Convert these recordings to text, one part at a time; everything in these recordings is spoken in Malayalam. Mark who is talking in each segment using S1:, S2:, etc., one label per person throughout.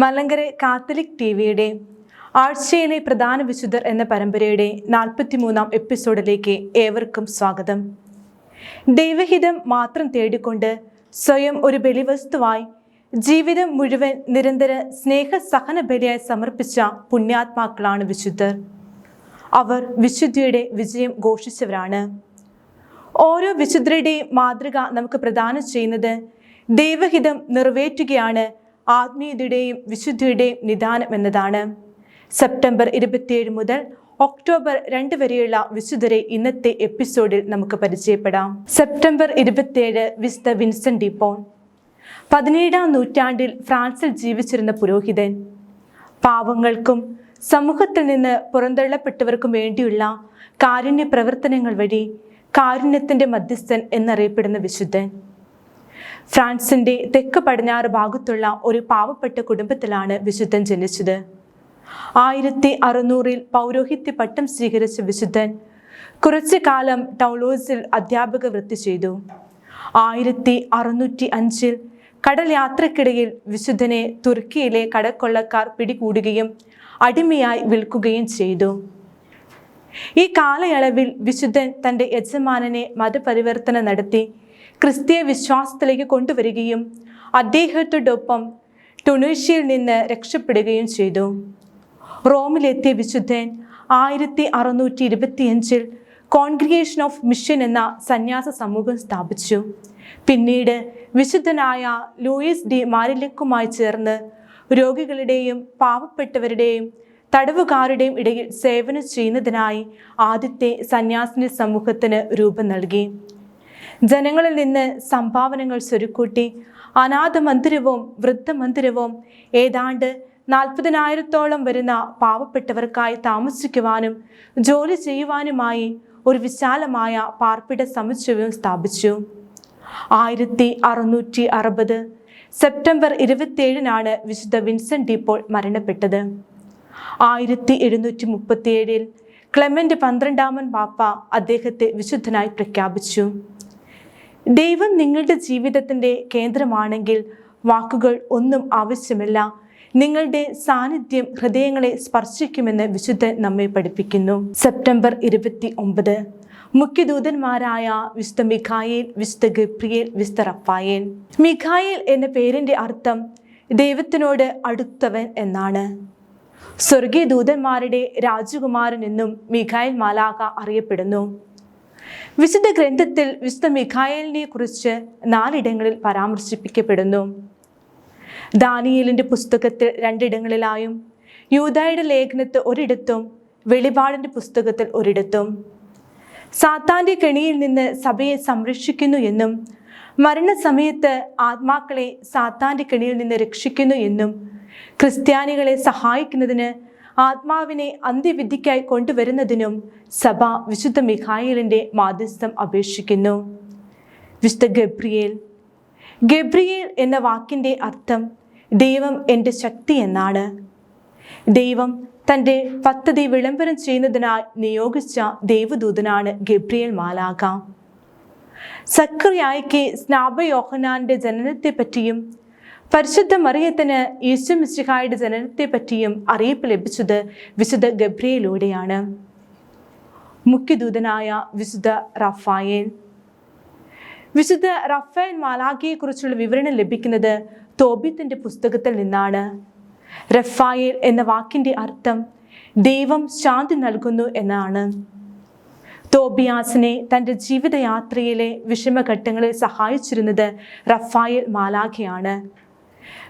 S1: മലങ്കര കാത്തലിക് ടി വിയുടെ ആഴ്ചയിലെ പ്രധാന വിശുദ്ധർ എന്ന പരമ്പരയുടെ നാൽപ്പത്തിമൂന്നാം എപ്പിസോഡിലേക്ക് ഏവർക്കും സ്വാഗതം. ദൈവഹിതം മാത്രം തേടിക്കൊണ്ട് സ്വയം ഒരു ബലിവസ്തുവായി ജീവിതം മുഴുവൻ നിരന്തര സ്നേഹ സഹന ബലിയായി സമർപ്പിച്ച പുണ്യാത്മാക്കളാണ് വിശുദ്ധർ. അവർ വിശുദ്ധിയുടെ വിജയം ഘോഷിച്ചവരാണ്. ഓരോ വിശുദ്ധരുടെയും മാതൃക നമുക്ക് പ്രദാനം ചെയ്യുന്നത് ദൈവഹിതം നിറവേറ്റുകയാണ് ആത്മീയതയുടെയും വിശുദ്ധിയുടെയും നിദാനം എന്നതാണ്. സെപ്റ്റംബർ ഇരുപത്തിയേഴ് മുതൽ ഒക്ടോബർ രണ്ട് വരെയുള്ള വിശുദ്ധരെ ഇന്നത്തെ എപ്പിസോഡിൽ നമുക്ക് പരിചയപ്പെടാം. സെപ്റ്റംബർ ഇരുപത്തിയേഴ് വിസ്ത വിൻസെന്റ് ഡിപ്പോൺ. പതിനേഴാം നൂറ്റാണ്ടിൽ ഫ്രാൻസിൽ ജീവിച്ചിരുന്ന പുരോഹിതൻ. പാവങ്ങൾക്കും സമൂഹത്തിൽ നിന്ന് പുറന്തള്ളപ്പെട്ടവർക്കും വേണ്ടിയുള്ള കാരുണ്യ പ്രവർത്തനങ്ങൾ വഴി കാരുണ്യത്തിന്റെ മധ്യസ്ഥൻ എന്നറിയപ്പെടുന്ന വിശുദ്ധൻ. ഫ്രാൻസിന്റെ തെക്ക് പടിഞ്ഞാറ് ഭാഗത്തുള്ള ഒരു പാവപ്പെട്ട കുടുംബത്തിലാണ് വിശുദ്ധൻ ജനിച്ചത്. ആയിരത്തി അറുന്നൂറിൽ പൗരോഹിത്യ പട്ടം സ്വീകരിച്ച വിശുദ്ധൻ കുറച്ചു കാലം ടൗളോസിൽ അധ്യാപക വൃത്തി ചെയ്തു. ആയിരത്തി അറുന്നൂറ്റി അഞ്ചിൽ കടൽ യാത്രക്കിടയിൽ വിശുദ്ധനെ തുർക്കിയിലെ കടക്കൊള്ളക്കാർ പിടികൂടുകയും അടിമയായി വിൽക്കുകയും ചെയ്തു. ഈ കാലയളവിൽ വിശുദ്ധൻ തന്റെ യജമാനനെ മതപരിവർത്തനം നടത്തി ക്രിസ്തീയ വിശ്വാസത്തിലേക്ക് കൊണ്ടുവരികയും അദ്ദേഹത്തോടൊപ്പം ടുണീഷ്യയിൽ നിന്ന് രക്ഷപ്പെടുകയും ചെയ്തു. റോമിലെത്തിയ വിശുദ്ധൻ ആയിരത്തി അറുന്നൂറ്റി ഇരുപത്തിയഞ്ചിൽ കോൺഗ്രിഗേഷൻ ഓഫ് മിഷൻ എന്ന സന്യാസ സമൂഹം സ്ഥാപിച്ചു. പിന്നീട് വിശുദ്ധനായ ലൂയിസ് ഡി മാരിലക്കുമായി ചേർന്ന് രോഗികളുടെയും പാവപ്പെട്ടവരുടെയും തടവുകാരുടെയും ഇടയിൽ സേവനം ചെയ്യുന്നതിനായി ആദ്യത്തെ സന്യാസിനി സമൂഹത്തിന് രൂപം നൽകി. ജനങ്ങളിൽ നിന്ന് സംഭാവനകൾ സ്വരുക്കൂട്ടി. അനാഥ മന്ദിരവും വൃദ്ധമന്ദിരവും ഏതാണ്ട് നാൽപ്പതിനായിരത്തോളം വരുന്ന പാവപ്പെട്ടവർക്കായി താമസിക്കുവാനും ജോലി ചെയ്യുവാനുമായി ഒരു വിശാലമായ പാർപ്പിട സമുച്ചയവും സ്ഥാപിച്ചു. ആയിരത്തി അറുന്നൂറ്റി അറുപത് സെപ്റ്റംബർ ഇരുപത്തിയേഴിനാണ് വിശുദ്ധ വിൻസെന്റ് ഡീപ്പോൾ മരണപ്പെട്ടത്. ആയിരത്തി എഴുന്നൂറ്റി മുപ്പത്തിയേഴിൽ ക്ലെമന്റ് പന്ത്രണ്ടാമൻ പാപ്പ അദ്ദേഹത്തെ വിശുദ്ധനായി പ്രഖ്യാപിച്ചു. ദൈവം നിങ്ങളുടെ ജീവിതത്തിന്റെ കേന്ദ്രമാണെങ്കിൽ വാക്കുകൾ ഒന്നും ആവശ്യമില്ല. നിങ്ങളുടെ സാന്നിധ്യം ഹൃദയങ്ങളെ സ്പർശിക്കുമെന്ന് വിശുദ്ധൻ നമ്മെ പഠിപ്പിക്കുന്നു. സെപ്റ്റംബർ ഇരുപത്തി ഒമ്പത് മുഖ്യദൂതന്മാരായ വിശുദ്ധ മിഖായേൽ വിശുദ്ധ ഗപ്രിയൽ വിശുദ്ധ റഫായേൽ. മിഖായേൽ എന്ന പേരിന്റെ അർത്ഥം ദൈവത്തിനോട് അടുത്തവൻ എന്നാണ്. സ്വർഗീയ ദൂതന്മാരുടെ രാജകുമാരൻ എന്നും മിഖായേൽ മാലാക അറിയപ്പെടുന്നു. വിശുദ്ധ ഗ്രന്ഥത്തിൽ വിശുദ്ധ മിഖായലിനെ കുറിച്ച് നാലിടങ്ങളിൽ പരാമർശിപ്പിക്കപ്പെടുന്നു. ദാനിയലിന്റെ പുസ്തകത്തിൽ രണ്ടിടങ്ങളിലായും യൂതായുടെ ലേഖനത്ത് ഒരിടത്തും വെളിപാടിന്റെ പുസ്തകത്തിൽ ഒരിടത്തും. സാത്താന്റെ കെണിയിൽ നിന്ന് സഭയെ സംരക്ഷിക്കുന്നു എന്നും മരണസമയത്ത് ആത്മാക്കളെ സാത്താന്റെ കെണിയിൽ നിന്ന് രക്ഷിക്കുന്നു എന്നും ക്രിസ്ത്യാനികളെ സഹായിക്കുന്നതിന് ആത്മാവിനെ അന്ത്യവിധിക്കായി കൊണ്ടുവരുന്നതിനും സഭ വിശുദ്ധ മിഖായിലിന്റെ മാധ്യസ്ഥം അപേക്ഷിക്കുന്നു. വിശുദ്ധ ഗബ്രിയേൽ ഗബ്രിയേൽ എന്ന വാക്കിന്റെ അർത്ഥം ദൈവം എന്റെ ശക്തി എന്നാണ്. ദൈവം തന്റെ പദ്ധതി വിളംബരം ചെയ്യുന്നതിനായി നിയോഗിച്ച ദൈവദൂതനാണ് ഗബ്രിയേൽ മാലാക സക്രിയായിക്ക് സ്നാപയോഹനാന്റെ ജനനത്തെപ്പറ്റിയും പരിശുദ്ധ മറിയത്തിന് മിശിഹായുടെ ജനനത്തെപ്പറ്റിയും അറിയിപ്പ് ലഭിച്ചത് വിശുദ്ധ ഗബ്രിയയിലൂടെയാണ് മുഖ്യദൂതനായ വിശുദ്ധ റഫായേൽ. വിശുദ്ധ റഫേൽ മാലാഖയെക്കുറിച്ചുള്ള വിവരണം ലഭിക്കുന്നത് തോബിത്തിന്റെ പുസ്തകത്തിൽ നിന്നാണ്. റഫായേൽ എന്ന വാക്കിന്റെ അർത്ഥം ദൈവം ശാന്തി നൽകുന്നു എന്നാണ്. തോബിയാസിനെ തന്റെ ജീവിതയാത്രയിലെ വിഷമഘട്ടങ്ങളിൽ സഹായിച്ചിരുന്നത് റഫായേൽ മാലാഖയാണ്.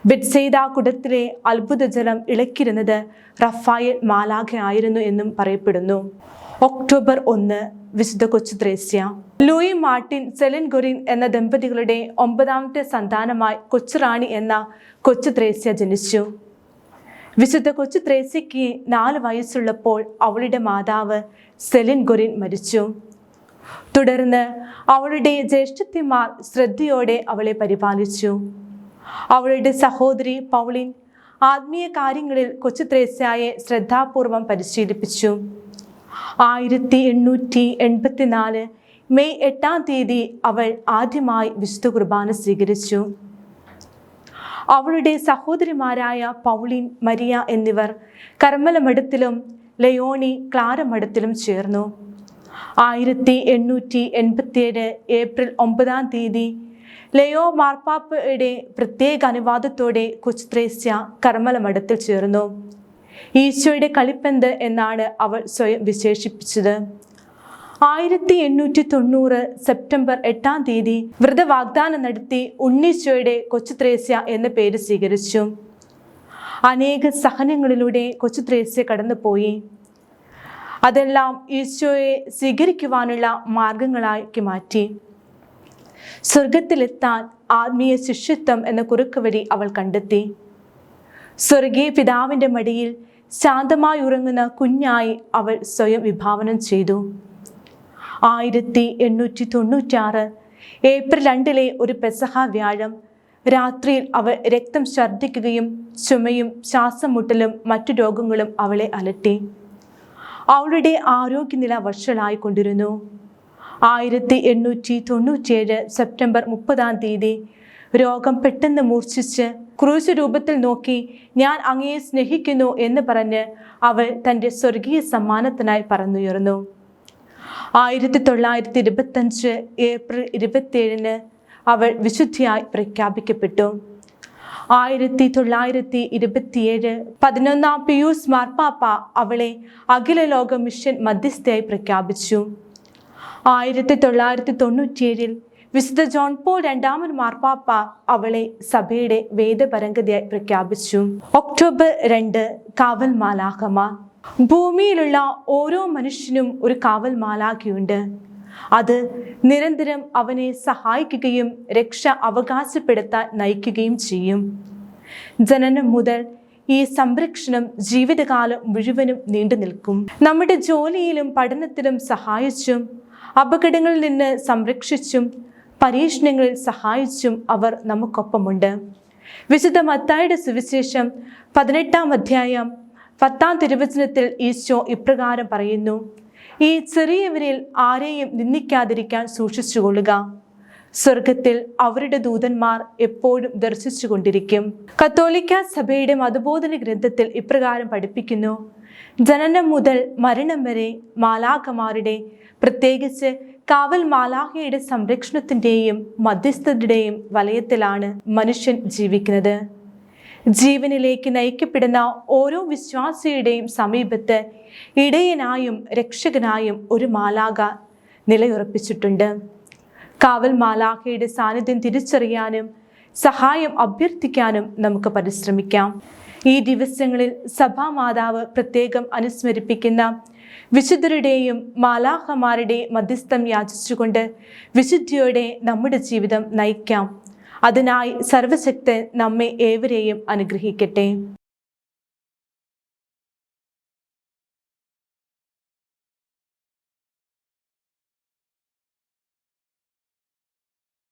S1: ബെറ്റ്സെയ്ത കുടത്തിലെ അത്ഭുതജലം ഇളക്കിരുന്നത് റഫായൽ മാലാഖ ആയിരുന്നു എന്നും പറയപ്പെടുന്നു. ഒക്ടോബർ ഒന്ന് വിശുദ്ധ കൊച്ചു Thresia. Louis Martin Celine Guerin എന്ന ദമ്പതികളുടെ ഒമ്പതാമത്തെ സന്താനമായി കൊച്ചുറാണി എന്ന കൊച്ചു ത്രേസ്യ ജനിച്ചു. വിശുദ്ധ കൊച്ചു ത്രേസ്യയ്ക്ക് നാല് വയസ്സുള്ളപ്പോൾ അവളുടെ മാതാവ് സെലിൻ ഗൊറിൻ മരിച്ചു. തുടർന്ന് അവളുടെ ജ്യേഷ്ഠത്തിമാർ ശ്രദ്ധയോടെ അവളെ പരിപാലിച്ചു. അവളുടെ സഹോദരി പൗളിൻ ആത്മീയ കാര്യങ്ങളിൽ കൊച്ചു ത്രേസ്യയെ ശ്രദ്ധാപൂർവം പരിശീലിപ്പിച്ചു. ആയിരത്തി എണ്ണൂറ്റി എൺപത്തിനാല് മെയ് എട്ടാം തീയതി അവൾ ആദ്യമായി വിശുദ്ധ കുർബാന സ്വീകരിച്ചു. അവളുടെ സഹോദരിമാരായ പൗളിൻ മരിയ എന്നിവർ കർമ്മല മഠത്തിലും ലയോണി ക്ലാര മഠത്തിലും ചേർന്നു. ആയിരത്തി എണ്ണൂറ്റി എൺപത്തിയേഴ് ഏപ്രിൽ ഒമ്പതാം തീയതി ലയോ മാർപ്പാപ്പയുടെ പ്രത്യേക അനുവാദത്തോടെ കൊച്ചുത്രേസ്യ കർമ്മല മഠത്തിൽ ചേർന്നു. ഈശോയുടെ കളിപ്പന്ത് എന്നാണ് അവൾ സ്വയം വിശേഷിപ്പിച്ചത്. ആയിരത്തി എണ്ണൂറ്റി തൊണ്ണൂറ് സെപ്റ്റംബർ എട്ടാം തീയതി വ്രതവാഗ്ദാനം നടത്തി ഉണ്ണീശോയുടെ കൊച്ചുത്രേസ്യ എന്ന പേര് സ്വീകരിച്ചു. അനേക സഹനങ്ങളിലൂടെ കൊച്ചുത്രേസ്യ കടന്നുപോയി. അതെല്ലാം ഈശോയെ സ്വീകരിക്കുവാനുള്ള മാർഗങ്ങളാക്കി മാറ്റി. സ്വർഗത്തിലെത്താൻ ആത്മീയ ശിഷ്യത്വം എന്ന കുറുക്ക് വഴി അവൾ കണ്ടെത്തി. സ്വർഗീയ പിതാവിന്റെ മടിയിൽ ശാന്തമായി ഉറങ്ങുന്ന കുഞ്ഞായി അവൾ സ്വയം വിഭാവനം ചെയ്തു. ആയിരത്തി എണ്ണൂറ്റി തൊണ്ണൂറ്റാറ് ഏപ്രിൽ രണ്ടിലെ ഒരു പെസഹ വ്യാഴം രാത്രിയിൽ അവൾ രക്തം ഛർദ്ദിക്കുകയും ചുമയും ശ്വാസം മുട്ടലും മറ്റു രോഗങ്ങളും അവളെ അലട്ടി. അവളുടെ ആരോഗ്യനില വഷളായിക്കൊണ്ടിരുന്നു. ആയിരത്തി എണ്ണൂറ്റി തൊണ്ണൂറ്റിയേഴ് സെപ്റ്റംബർ മുപ്പതാം തീയതി. രോഗം പെട്ടെന്ന് മൂർച്ഛിച്ച് ക്രൂശ് രൂപത്തിൽ നോക്കി ഞാൻ അങ്ങയെ സ്നേഹിക്കുന്നു എന്ന് പറഞ്ഞ് അവൾ തന്റെ സ്വർഗീയ സമ്മാനത്തിനായി പറന്നുയർന്നു. ആയിരത്തി തൊള്ളായിരത്തി ഇരുപത്തഞ്ച് ഏപ്രിൽ ഇരുപത്തിയേഴിന് അവൾ വിശുദ്ധിയായി പ്രഖ്യാപിക്കപ്പെട്ടു. ആയിരത്തി തൊള്ളായിരത്തി ഇരുപത്തിയേഴ് പതിനൊന്നാം പിയൂസ് മാർപ്പാപ്പ അവളെ അഖില ലോക മിഷൻ മധ്യസ്ഥയായി പ്രഖ്യാപിച്ചു. ആയിരത്തി തൊള്ളായിരത്തി തൊണ്ണൂറ്റിയേഴിൽ വിശുദ്ധ ജോൺ പോൾ രണ്ടാമൻ മാർപ്പാപ്പ അവളെ സഭയുടെ വേദപരംഗതയായി പ്രഖ്യാപിച്ചു. ഒക്ടോബർ രണ്ട് കാവൽ മാലാഖമാർ ഭൂമിയിലുള്ള ഓരോ മനുഷ്യനും ഒരു കാവൽ മാലാഖയുണ്ട് അത് നിരന്തരം അവനെ സഹായിക്കുകയും രക്ഷ അവകാശപ്പെടുത്താൻ നയിക്കുകയും ചെയ്യും. ജനനം മുതൽ ഈ സംരക്ഷണം ജീവിതകാലം മുഴുവനും നീണ്ടു നിൽക്കും നമ്മുടെ ജോലിയിലും പഠനത്തിലും സഹായിച്ചും അപകടങ്ങളിൽ നിന്ന് സംരക്ഷിച്ചും പരീക്ഷണങ്ങളിൽ സഹായിച്ചും അവർ നമുക്കൊപ്പമുണ്ട്. വിശുദ്ധ മത്തായുടെ സുവിശേഷം പതിനെട്ടാം അധ്യായം പത്താം തിരുവചനത്തിൽ ഈശോ ഇപ്രകാരം പറയുന്നു ഈ ചെറിയവരിൽ ആരെയും നിന്ദിക്കാതിരിക്കാൻ സൂക്ഷിച്ചുകൊള്ളുക. സ്വർഗത്തിൽ അവരുടെ ദൂതന്മാർ എപ്പോഴും ദർശിച്ചുകൊണ്ടിരിക്കും. കത്തോലിക്ക സഭയുടെ മതബോധന ഗ്രന്ഥത്തിൽ ഇപ്രകാരം പഠിപ്പിക്കുന്നു ജനനം മുതൽ മരണം വരെ മാലാഖമാരുടെ പ്രത്യേകിച്ച് കാവൽ മാലാഖയുടെ സംരക്ഷണത്തിന്റെയും മധ്യസ്ഥതയുടെയും വലയത്തിലാണ് മനുഷ്യൻ ജീവിക്കുന്നത്. ജീവനിലേക്ക് നയിക്കപ്പെടുന്ന ഓരോ വിശ്വാസിയുടെയും സമീപത്ത് ഇടയനായും രക്ഷകനായും ഒരു മാലാക നിലയുറപ്പിച്ചിട്ടുണ്ട്. കാവൽ മാലാഖയുടെ സാന്നിധ്യം തിരിച്ചറിയാനും സഹായം അഭ്യർത്ഥിക്കാനും നമുക്ക് പരിശ്രമിക്കാം. ഈ ദിവസങ്ങളിൽ സഭാമാതാവ് പ്രത്യേകം അനുസ്മരിപ്പിക്കുന്ന വിശുദ്ധരുടെയും മാലാഹമാരുടെയും മധ്യസ്ഥം യാചിച്ചുകൊണ്ട് വിശുദ്ധിയോടെ നമ്മുടെ ജീവിതം നയിക്കാം. അതിനായി സർവശക്തൻ നമ്മെ ഏവരെയും അനുഗ്രഹിക്കട്ടെ.